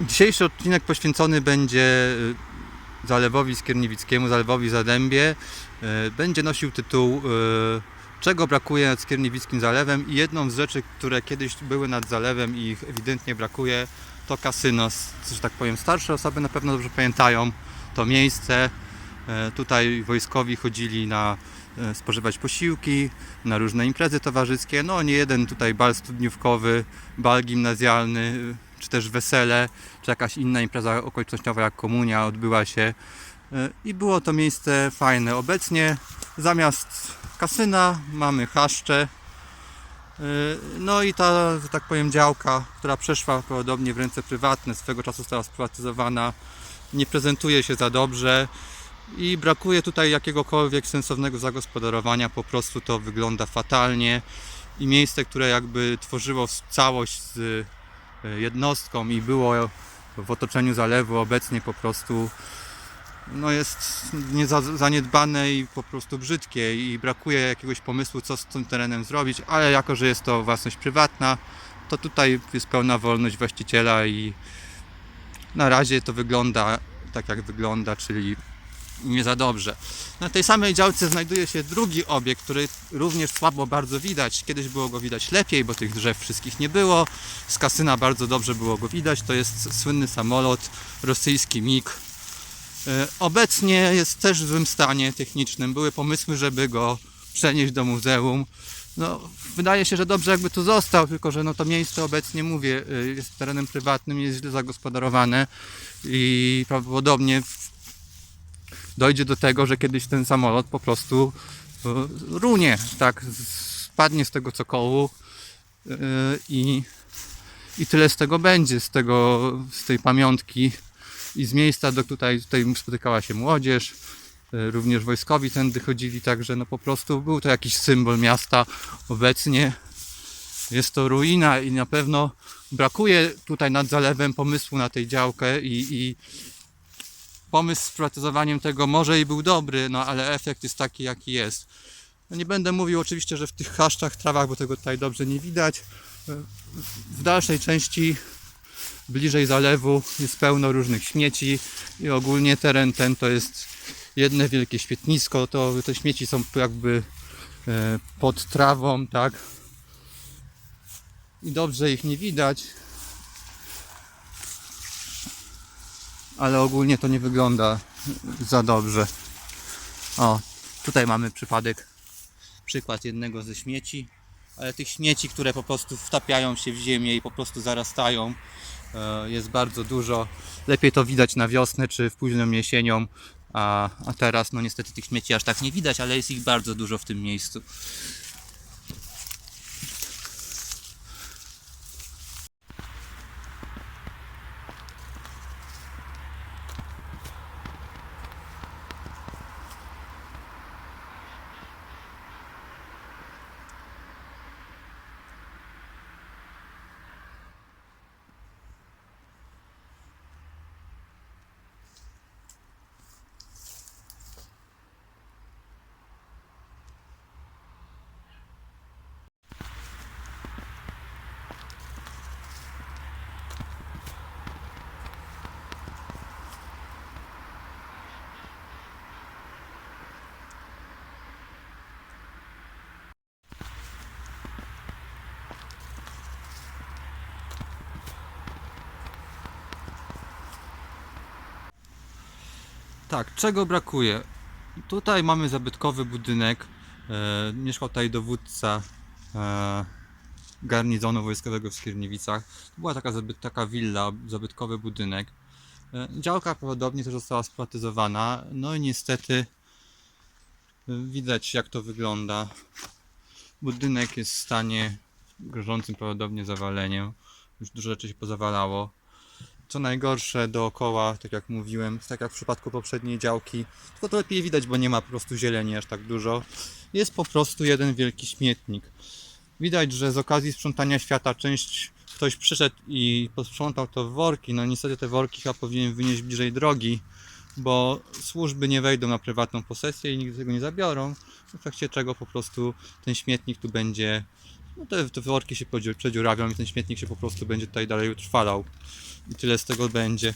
Dzisiejszy odcinek poświęcony będzie y, zalewowi Skierniewickiemu, zalewowi Zadębie. Y, Będzie nosił tytuł y, Czego brakuje nad Skierniewickim Zalewem i jedną z rzeczy, które kiedyś były nad zalewem i ich ewidentnie brakuje, to kasyno. Że tak powiem, starsze osoby na pewno dobrze pamiętają to miejsce. Tutaj wojskowi chodzili na spożywać posiłki, na różne imprezy towarzyskie. No nie jeden tutaj bal studniówkowy, bal gimnazjalny, czy też wesele, czy jakaś inna impreza okolicznościowa jak komunia odbyła się. E, I było to miejsce fajne. Obecnie zamiast kasyna mamy chaszcze. E, No i ta, że tak powiem, działka, która przeszła podobnie w ręce prywatne, swego czasu została sprywatyzowana, nie prezentuje się za dobrze i brakuje tutaj jakiegokolwiek sensownego zagospodarowania, po prostu to wygląda fatalnie i miejsce, które jakby tworzyło całość z jednostką i było w otoczeniu zalewu obecnie po prostu no jest nie za- zaniedbane i po prostu brzydkie i brakuje jakiegoś pomysłu co z tym terenem zrobić, ale jako, że jest to własność prywatna, to tutaj jest pełna wolność właściciela i na razie to wygląda tak jak wygląda, czyli nie za dobrze. Na tej samej działce znajduje się drugi obiekt, który również słabo bardzo widać. Kiedyś było go widać lepiej, bo tych drzew wszystkich nie było. Z kasyna bardzo dobrze było go widać. To jest słynny samolot rosyjski MiG. E, Obecnie jest też w złym stanie technicznym. Były pomysły, żeby go przenieść do muzeum. No, wydaje się, że dobrze jakby tu został, tylko że no to miejsce obecnie, mówię, y, jest terenem prywatnym, jest źle zagospodarowane i prawdopodobnie w- dojdzie do tego, że kiedyś ten samolot po prostu y, runie, tak, spadnie z tego cokołu y, i, i tyle z tego będzie, z tego, z tej pamiątki i z miejsca, do tutaj, tutaj spotykała się młodzież, y, również wojskowi tędy chodzili, także no po prostu był to jakiś symbol miasta. Obecnie jest to ruina i na pewno brakuje tutaj nad zalewem pomysłu na tej działkę i, i pomysł z prywatyzowaniem tego może i był dobry, no ale efekt jest taki jaki jest. No nie będę mówił oczywiście, że w tych chaszczach, trawach, bo tego tutaj dobrze nie widać. W dalszej części bliżej zalewu jest pełno różnych śmieci i ogólnie teren ten to jest jedne wielkie świetnisko. To te śmieci są jakby e, pod trawą, tak? I dobrze ich nie widać. Ale ogólnie to nie wygląda za dobrze. O, tutaj mamy przypadek, przykład jednego ze śmieci, ale tych śmieci, które po prostu wtapiają się w ziemię i po prostu zarastają, e, jest bardzo dużo. Lepiej to widać na wiosnę czy w późną jesienią, a, a teraz no niestety tych śmieci aż tak nie widać, ale jest ich bardzo dużo w tym miejscu. Tak, czego brakuje? Tutaj mamy zabytkowy budynek. E, mieszkał tutaj dowódca e, garnizonu wojskowego w Skierniewicach. To była taka, zabyt, taka willa, zabytkowy budynek. E, działka prawdopodobnie też została sprywatyzowana. No i niestety e, widać jak to wygląda. Budynek jest w stanie grożącym prawdopodobnie zawaleniem. Już dużo rzeczy się pozawalało. Co najgorsze dookoła, tak jak mówiłem, tak jak w przypadku poprzedniej działki, tylko to lepiej widać, bo nie ma po prostu zieleni aż tak dużo. Jest po prostu jeden wielki śmietnik. Widać, że z okazji sprzątania świata część ktoś przyszedł i posprzątał to w worki. No niestety te worki chyba powinien wynieść bliżej drogi, bo służby nie wejdą na prywatną posesję i nigdy tego nie zabiorą. W efekcie czego po prostu ten śmietnik tu będzie no te, te worki się przedziurawią i ten śmietnik się po prostu będzie tutaj dalej utrwalał. I tyle z tego będzie.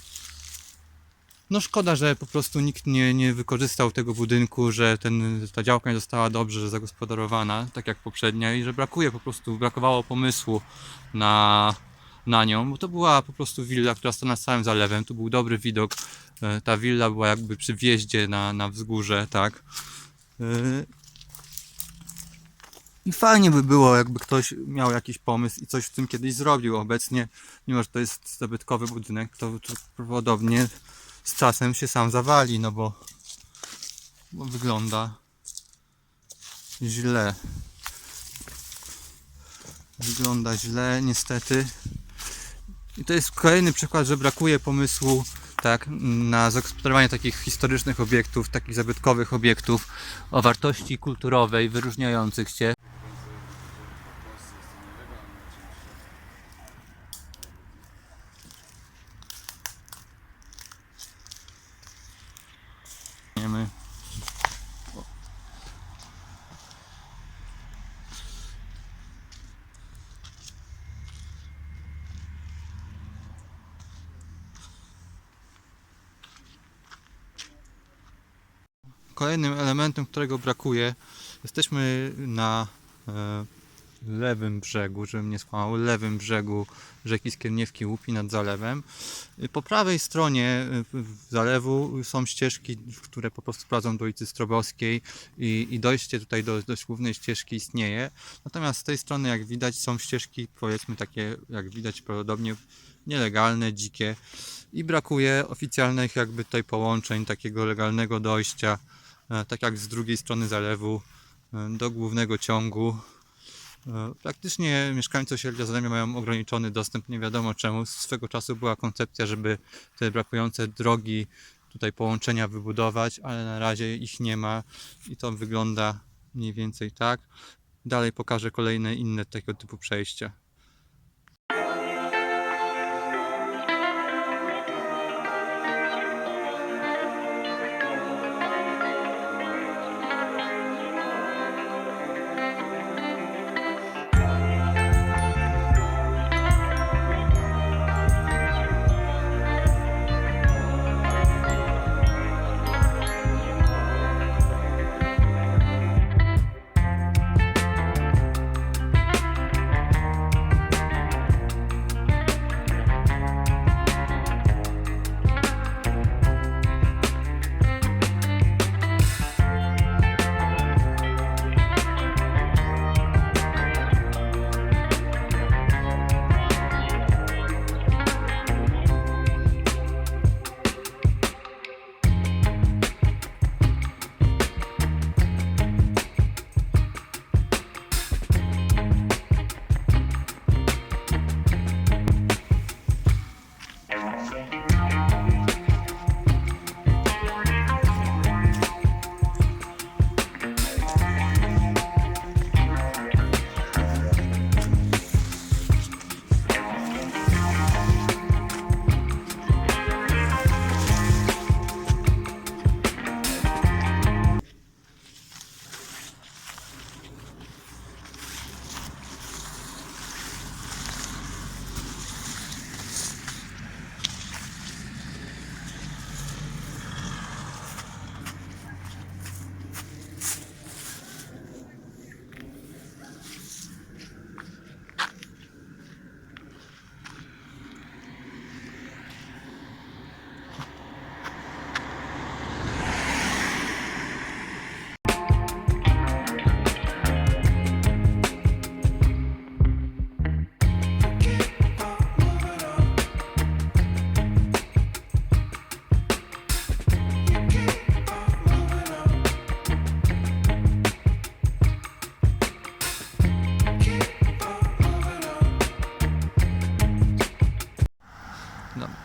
No szkoda, że po prostu nikt nie, nie wykorzystał tego budynku, że ten, ta działka nie została dobrze zagospodarowana, tak jak poprzednia i że brakuje po prostu, brakowało pomysłu na, na nią, bo to była po prostu willa, która stała nad całym zalewem, tu był dobry widok, e, ta willa była jakby przy wjeździe na, na wzgórze, tak. I fajnie by było, jakby ktoś miał jakiś pomysł i coś w tym kiedyś zrobił. Obecnie, mimo że to jest zabytkowy budynek, to, to prawdopodobnie z czasem się sam zawali, no bo, bo wygląda źle. Wygląda źle, niestety. I to jest kolejny przykład, że brakuje pomysłu tak, na zagospodarowanie takich historycznych obiektów, takich zabytkowych obiektów o wartości kulturowej wyróżniających się. Kolejnym elementem, którego brakuje, jesteśmy na e, lewym brzegu, żebym nie skłamał, lewym brzegu rzeki Skierniewki Łupi nad zalewem. Po prawej stronie w- zalewu są ścieżki, które po prostu prowadzą do ulicy Strobowskiej i, i dojście tutaj do dość głównej ścieżki istnieje. Natomiast z tej strony, jak widać, są ścieżki, powiedzmy takie, jak widać prawdopodobnie nielegalne, dzikie i brakuje oficjalnych jakby tutaj połączeń, takiego legalnego dojścia, e, tak jak z drugiej strony zalewu e, do głównego ciągu. E, Praktycznie mieszkańcy osiedla Zalemia mają ograniczony dostęp, nie wiadomo czemu. Swego czasu była koncepcja, żeby te brakujące drogi, tutaj połączenia wybudować, ale na razie ich nie ma i to wygląda mniej więcej tak. Dalej pokażę kolejne inne tego typu przejścia.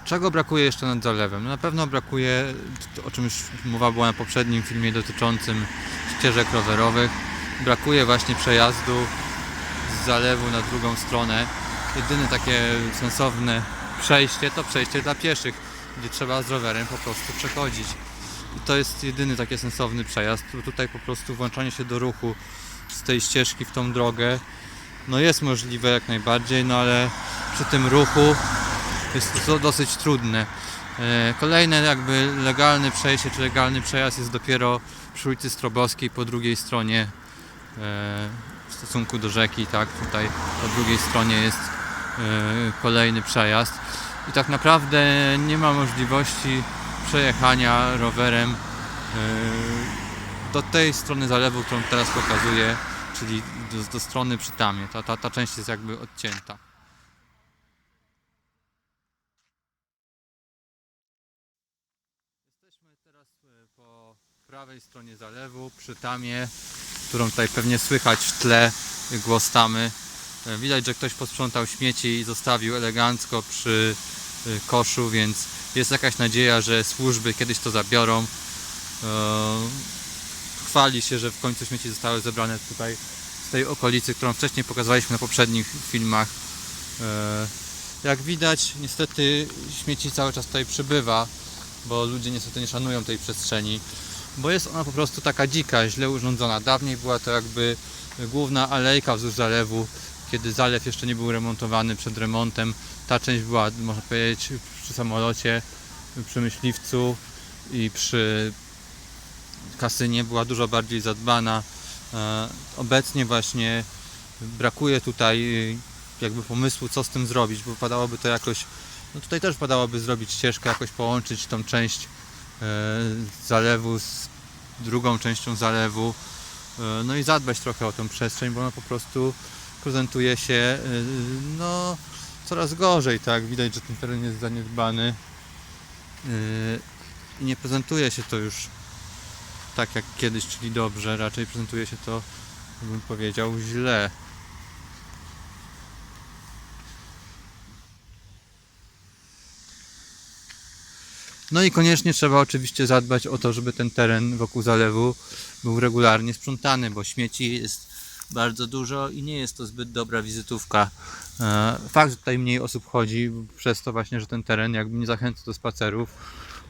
Czego brakuje jeszcze nad zalewem? Na pewno brakuje, o czym już mowa była na poprzednim filmie dotyczącym ścieżek rowerowych. Brakuje właśnie przejazdu z zalewu na drugą stronę. Jedyne takie sensowne przejście to przejście dla pieszych, gdzie trzeba z rowerem po prostu przechodzić. I to jest jedyny taki sensowny przejazd. Tu- Tutaj po prostu włączanie się do ruchu z tej ścieżki w tą drogę no jest możliwe jak najbardziej, no ale przy tym ruchu jest to dosyć trudne. E, Kolejne jakby legalne przejście czy legalny przejazd jest dopiero przy ulicy Strobowskiej po drugiej stronie e, w stosunku do rzeki, tak, tutaj po drugiej stronie jest e, kolejny przejazd i tak naprawdę nie ma możliwości przejechania rowerem do tej strony zalewu, którą teraz pokazuję, czyli do, do strony przy tamie. Ta, ta, ta część jest jakby odcięta. Jesteśmy teraz e, po prawej stronie zalewu, przy tamie, którą tutaj pewnie słychać w tle głos tamy. E, Widać, że ktoś posprzątał śmieci i zostawił elegancko przy e, koszu, więc jest jakaś nadzieja, że służby kiedyś to zabiorą. E, Chwali się, że w końcu śmieci zostały zebrane tutaj z tej okolicy, którą wcześniej pokazywaliśmy na poprzednich filmach. Jak widać, niestety śmieci cały czas tutaj przybywa, bo ludzie niestety nie szanują tej przestrzeni, bo jest ona po prostu taka dzika, źle urządzona. Dawniej była to jakby główna alejka wzdłuż zalewu, kiedy zalew jeszcze nie był remontowany przed remontem. Ta część była, można powiedzieć, przy samolocie, przy myśliwcu i przy kasynie była dużo bardziej zadbana. E, Obecnie właśnie brakuje tutaj y, jakby pomysłu, co z tym zrobić, bo padałoby to jakoś, no tutaj też padałoby zrobić ścieżkę, jakoś połączyć tą część zalewu z drugą częścią zalewu, e, no i zadbać trochę o tą przestrzeń, bo ona po prostu prezentuje się y, no coraz gorzej, tak, widać, że ten teren jest zaniedbany i nie prezentuje się to już tak jak kiedyś, czyli dobrze, raczej prezentuje się to, bym powiedział, źle. No i koniecznie trzeba oczywiście zadbać o to, żeby ten teren wokół zalewu był regularnie sprzątany, bo śmieci jest bardzo dużo i nie jest to zbyt dobra wizytówka. E, Fakt, że tutaj mniej osób chodzi, przez to właśnie, że ten teren jakby nie zachęca do spacerów,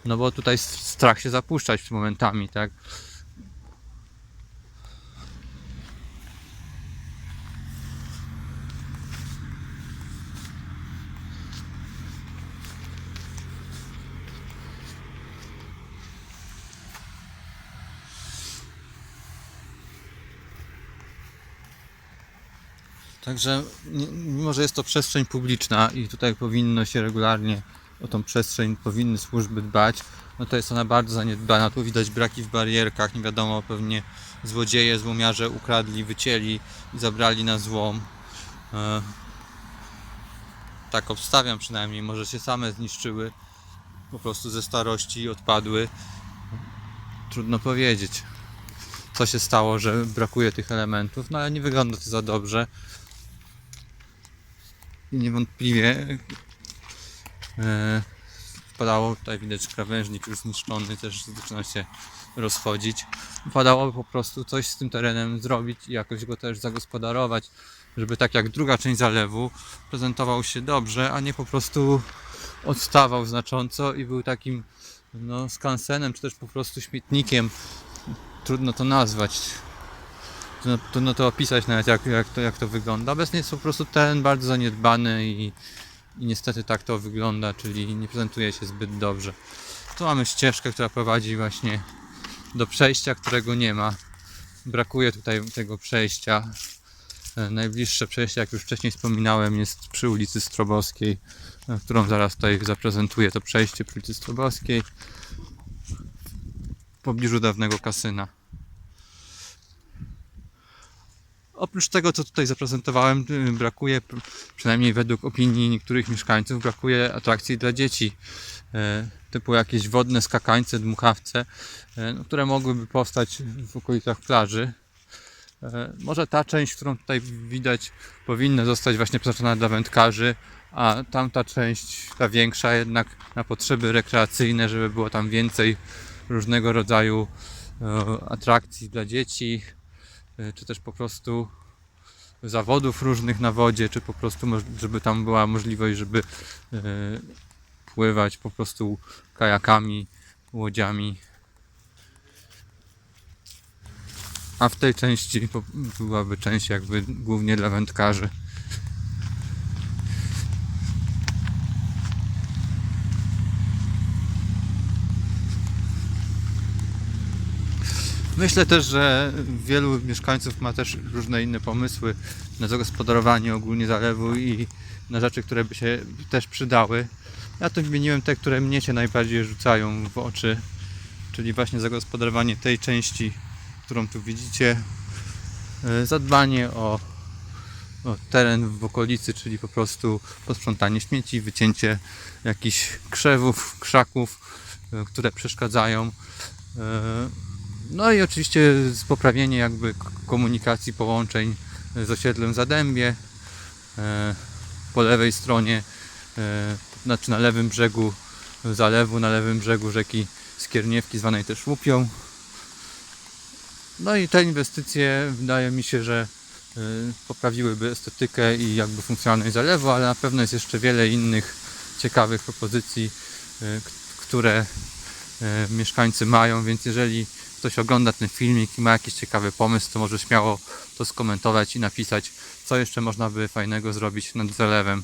no bo tutaj strach się zapuszczać momentami, tak? Także mimo, że jest to przestrzeń publiczna i tutaj powinno się regularnie o tą przestrzeń, powinny służby dbać, no to jest ona bardzo zaniedbana. Tu widać braki w barierkach, nie wiadomo, pewnie złodzieje, złomiarze ukradli, wycięli i zabrali na złom. E, tak obstawiam przynajmniej, może się same zniszczyły po prostu ze starości odpadły. Trudno powiedzieć, co się stało, że brakuje tych elementów, no ale nie wygląda to za dobrze. I niewątpliwie e, padało, tutaj widać krawężnik już zniszczony, też zaczyna się rozchodzić. Padało po prostu coś z tym terenem zrobić i jakoś go też zagospodarować, żeby tak jak druga część zalewu prezentował się dobrze, a nie po prostu odstawał znacząco i był takim no, skansenem, czy też po prostu śmietnikiem. Trudno to nazwać. Trudno, trudno to opisać nawet jak, jak, to, jak to wygląda. Obecnie jest po prostu teren bardzo zaniedbany i, i niestety tak to wygląda, czyli nie prezentuje się zbyt dobrze. Tu mamy ścieżkę, która prowadzi właśnie do przejścia, którego nie ma. Brakuje tutaj tego przejścia. E, Najbliższe przejście, jak już wcześniej wspominałem, jest przy ulicy Strobowskiej, e, którą zaraz tutaj zaprezentuję. To przejście przy ulicy Strobowskiej w pobliżu dawnego kasyna. Oprócz tego, co tutaj zaprezentowałem, y, brakuje, przynajmniej według opinii niektórych mieszkańców, brakuje atrakcji dla dzieci, e, typu jakieś wodne skakańce, dmuchawce, e, no, które mogłyby powstać w okolicach plaży. E, Może ta część, którą tutaj widać, powinna zostać właśnie przeznaczona dla wędkarzy, a tamta część, ta większa, jednak na potrzeby rekreacyjne, żeby było tam więcej różnego rodzaju atrakcji dla dzieci, czy też po prostu zawodów różnych na wodzie, czy po prostu, żeby tam była możliwość, żeby e, pływać po prostu kajakami, łodziami. A w tej części byłaby część jakby głównie dla wędkarzy. Myślę też, że wielu mieszkańców ma też różne inne pomysły na zagospodarowanie ogólnie zalewu i na rzeczy, które by się też przydały. Ja tu wymieniłem te, które mnie się najbardziej rzucają w oczy, czyli właśnie zagospodarowanie tej części, którą tu widzicie, e, zadbanie o, o teren w okolicy, czyli po prostu posprzątanie śmieci, wycięcie jakichś krzewów, krzaków, e, które przeszkadzają. No i oczywiście poprawienie jakby komunikacji, połączeń z osiedlem Zadębie. E, Po lewej stronie, e, znaczy na lewym brzegu zalewu, na lewym brzegu rzeki Skierniewki, zwanej też Łupią. No i te inwestycje wydaje mi się, że e, poprawiłyby estetykę i jakby funkcjonalność zalewu, ale na pewno jest jeszcze wiele innych ciekawych propozycji, które mieszkańcy mają, więc jeżeli ktoś ogląda ten filmik i ma jakiś ciekawy pomysł, to może śmiało to skomentować i napisać, co jeszcze można by fajnego zrobić nad zalewem.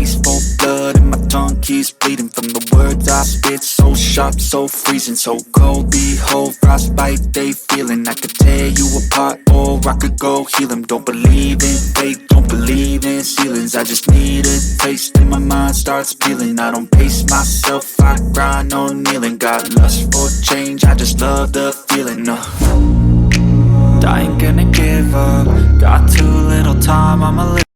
taste for blood, and my tongue keeps bleeding from the words I spit. So sharp, so freezing, so cold. Behold, frostbite they feeling. I could tear you apart, or I could go heal them. Don't believe in fate, don't believe in ceilings. I just need a taste, and my mind starts peeling. I don't pace myself, I grind on kneeling. Got lust for change, I just love the feeling. Uh. I ain't gonna give up. Got too little time, I'ma live.